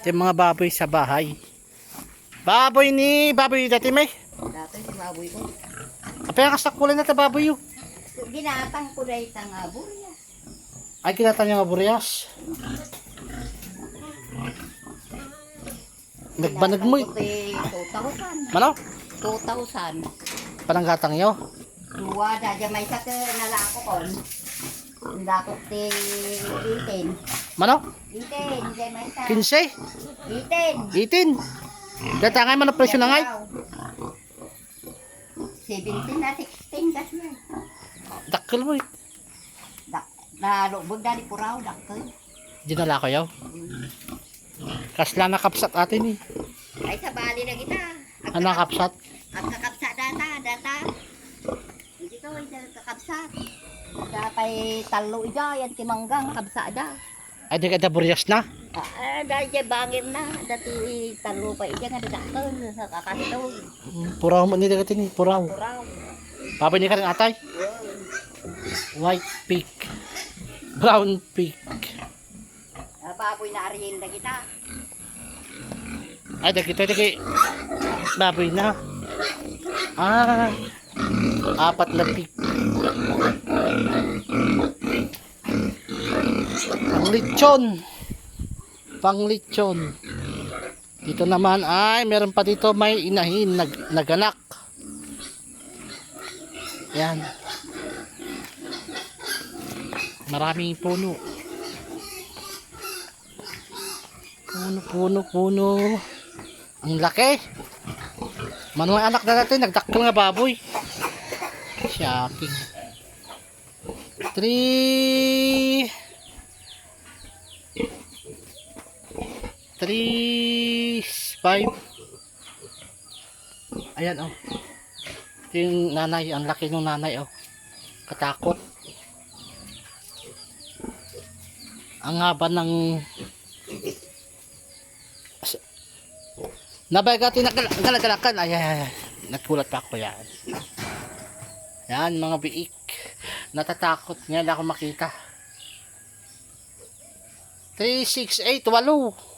Ito yung mga baboy sa bahay. Baboy ni baboy dati may. Dati si baboy ko. Apa yung kasak kulay na ta baboy yun. Ginatang ko dahil tang aburya. Ay kinata niya nga buryas. Nagbanag mo eh. Ginatang ko 2,000. Mano? 2,000. Pananggatang nyo. Dua da dyan may sa nalako kon. Ang dakot ti 18. Mano? 18, dyan may sa. 15? 18. 18? Datangay man ang presyo na ngay. 17 na 16 kasi yan. Dakkel mo eh. Dak, na ni Puraw, dakkel. Dinala ko yaw. Kasla na kapsat atin eh. Ay sa bali na kita. Ano kapsat? Ang kakapsa data, data. Hindi ko ay kakapsa. Dapay talo ija, yan timanggang kapsa da. Ay di kada buryas na. Ah, dahil dyan bangir na. Dati talo pa ija nga dadakkel sa kakastog. Puraw mo nila katin. Puraw. Puraw. Papa ni ka rin atay. White pig. Brown pig. Ah, baboy na arihin na kita. Ay, dagi dagi. Baboy na. Ah, apat na pig. Panglitsyon. Panglitsyon. Dito naman ay meron pa dito may inahin nag, naganak. Yan. Maraming puno. Puno, puno, puno. Ang laki. Manuhay anak na natin, nagdakkel nga baboy. Shopping. Three. Three. Five. Ayan oh. Ito yung nanay, ang laki ng nanay oh. Katakot. Ang haba ng Nabagati na galagalakan. Ay, ay, ay. Nagkulat pa ako yan. Yan, mga biik. Natatakot nga ako makita. 3, 6, 8, 8.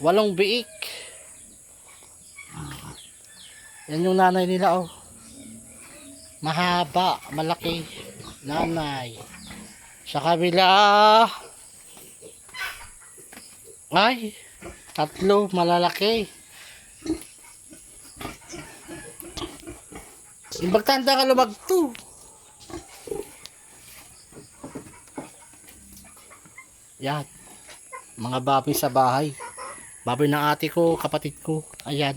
Walong biik. Yan yung nanay nila, oh. Mahaba, malaki. Nanay. Sa kabila. Ay. Tatlo, malalaki. Imbagtanda ka lumagto. Yan. Mga baboy sa bahay. Baboy ng ate ko, kapatid ko. Ayan.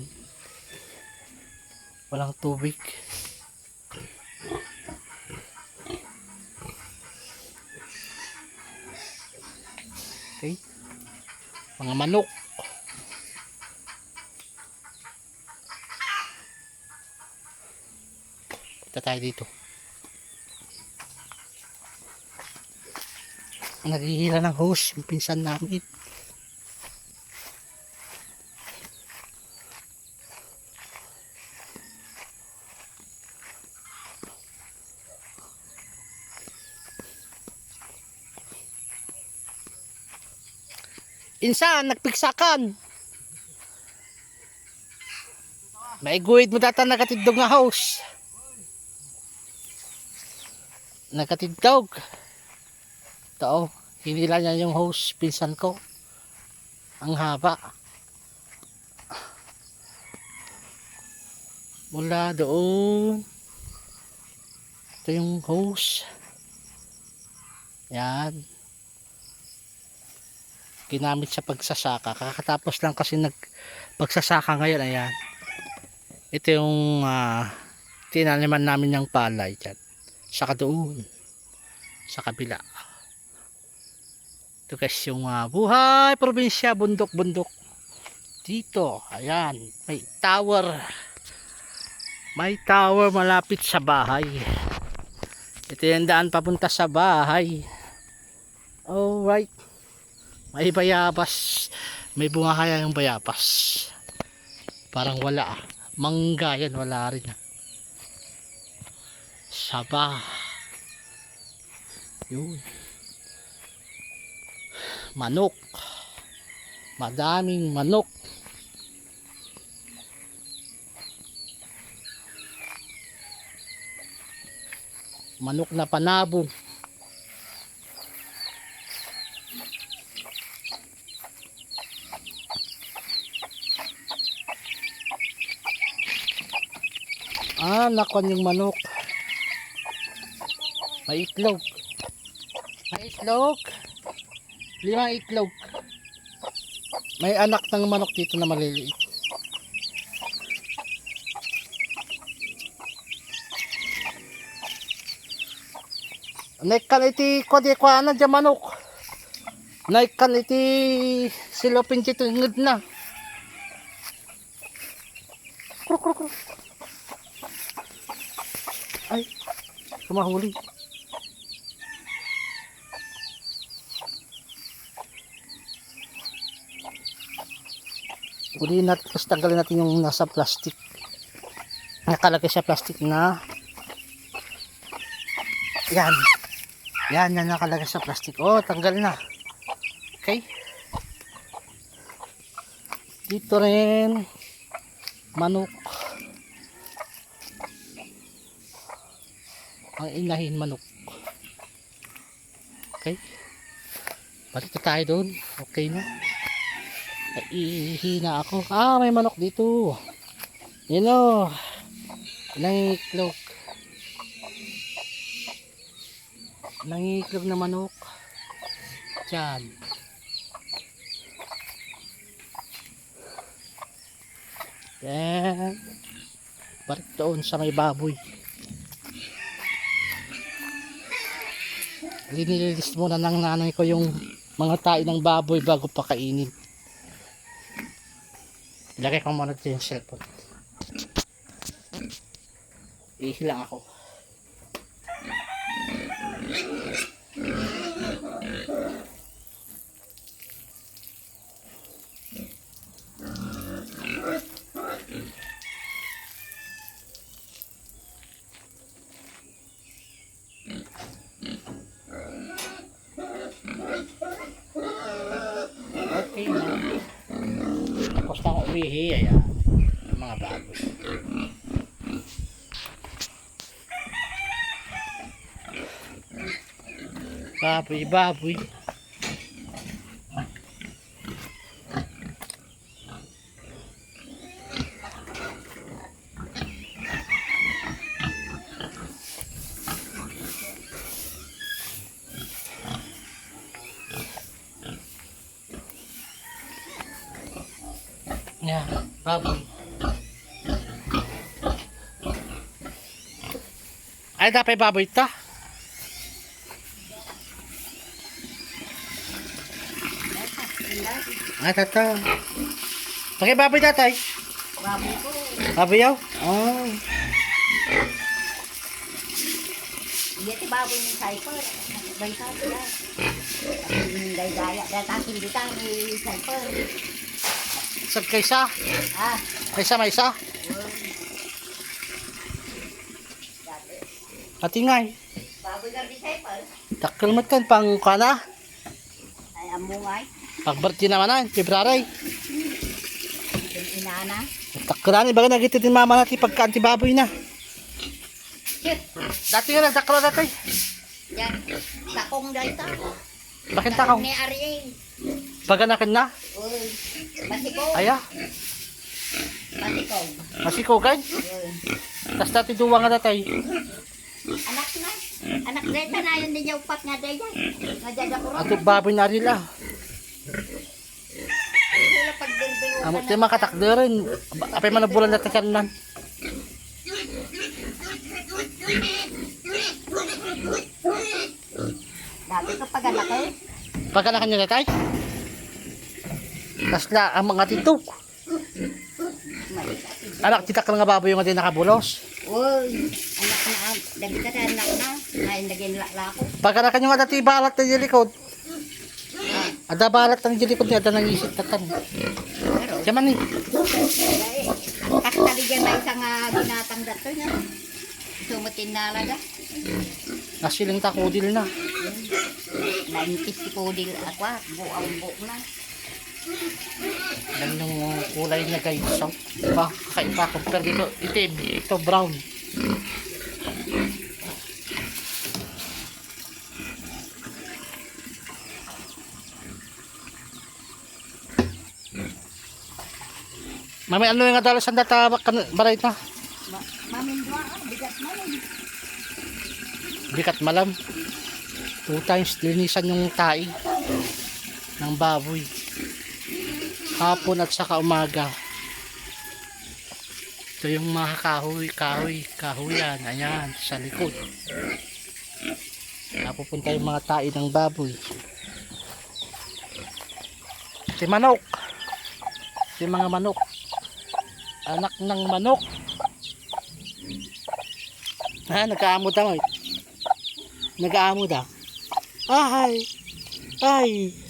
Walang tubig. Okay. Mga manok. Punta tayo dito. Naghihila ng hose yung pinsan namin. Insan, nagpiksakan. May guhid mo data nakatidog nga house. Nakatidog. Oh, hinila niya yung hose, pinsan ko. Ang haba. Mula doon. Ito yung hose. Yan ginamit sa pagsasaka. Kakatapos lang kasi nag pagsasaka ngayon. Ayan. Ito yung uh, tinaniman namin ng palay dyan. Saka doon. Sa kabila. Ito guys yung uh, buhay probinsya, bundok-bundok. Dito. Ayan. May tower. May tower malapit sa bahay. Ito yung daan papunta sa bahay. Alright. May bayabas. May bunga kaya yung bayabas. Parang wala ah. Mangga yan, wala rin ah. Saba. Yun. Manok. Madaming manok. Manok na panabong. Nakon yung manok. May itlog. May itlog. Limang itlog. May anak ng manok dito na maliliit. Naikan iti ko di ko ana dyan manok. Naikan iti silopin dito ngid na. Kruk kruk kruk. Ay, kumahuli. Uli natin, tapos tanggalin natin yung nasa plastic. Nakalagay sa plastic na yan. Yan, yan nakalagay sa plastic. Oh, tanggal na. Okay. Dito rin manok. Ang inahin manok. Okay. Balik na tayo doon. Okay na. Ihina ako. Ah, may manok dito. Yan o. Nangiklog. Nangiklog na manok. Diyan. Yan. Balik doon sa may baboy. Linililis muna ng nanay ko yung mga tayo ng baboy bago pakainin. Ilagay ko muna dito yung cellphone. Ihilang ako. Okay na. Tapos ayan. Ang mga baboy. Baboy, baboy. Yan, baboy. Ay, dapat baboy ta. Ay, tata. Bakit baboy tatay? Baboy ko. Baboy yaw? Oh. Iya ti baboy ni Cypher. Baita siya. Ang daya-daya. Dahil takin dito ni Cypher. Saan kaysa? Ah, Kaysa may isa? ni Cypher. Takil mat kan pang kana. Ay, amungay. Pagbirthday naman na, February. Inana. Takilan, ibaga nagiti din mama natin pagka antibaboy na. Dati nga lang, taklo dati. Yan. Takong dito. Bakit takaw? Ni Ariel. Paganakin na. Uy. Masiko. Aya, Masiko. masikugan. Uy. Tapos dati duwa nga datay. Anak na. Anak dito na yun din yung upat nga dito. Nga dyan ako rin. Ato baboy na. Wala pagbirbing Amo tayo makatakderin. Apay man bulan na takanan. Dati kapag anak eh. Paganakan niya datay. Na ang mga titok. Anak kita ka nga baboy yung nga nakabulos. Uy. Anak na. Dagi ka na anak na. Ngayon naging lako. Paganakan nyo nga dati balat na yung likod. Ada balat ng likod niya, ada nang isip tatan. Pero. Yaman eh. Dahil. Kastali dyan na isang uh, binatang dato na. Sumutin na alaga. Nasiling takudil na. Naintis si Kodil ako. ah. Buang buo na. Yan yung kulay niya guys. So, iba, kakaiba. Compare dito, itim. Ito brown. Mami, ano yung adalas ang ka baray na? Ma- mamindwa, ah, bigat mo. Bikat malam. Two times linisan yung tai ng baboy. Hapon at saka umaga. Ito yung mga kahoy, kahoy, kahoyan. Ayan, sa likod. Napupunta yung mga tai ng baboy. Si manok. Si mga manok. Anak ng manok. Ah, nagkaamod ako. Nag-aamo daw. Ay! Ay!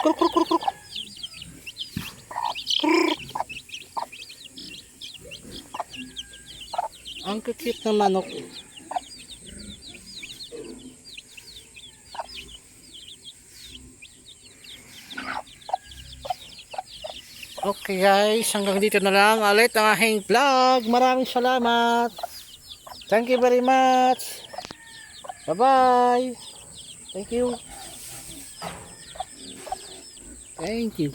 Kruk, kruk, kruk, kruk. Ang kikit ng manok. Okay guys, hanggang dito na lang ulit ang aking vlog. Maraming salamat. Thank you very much. Bye-bye. Thank you. Thank you.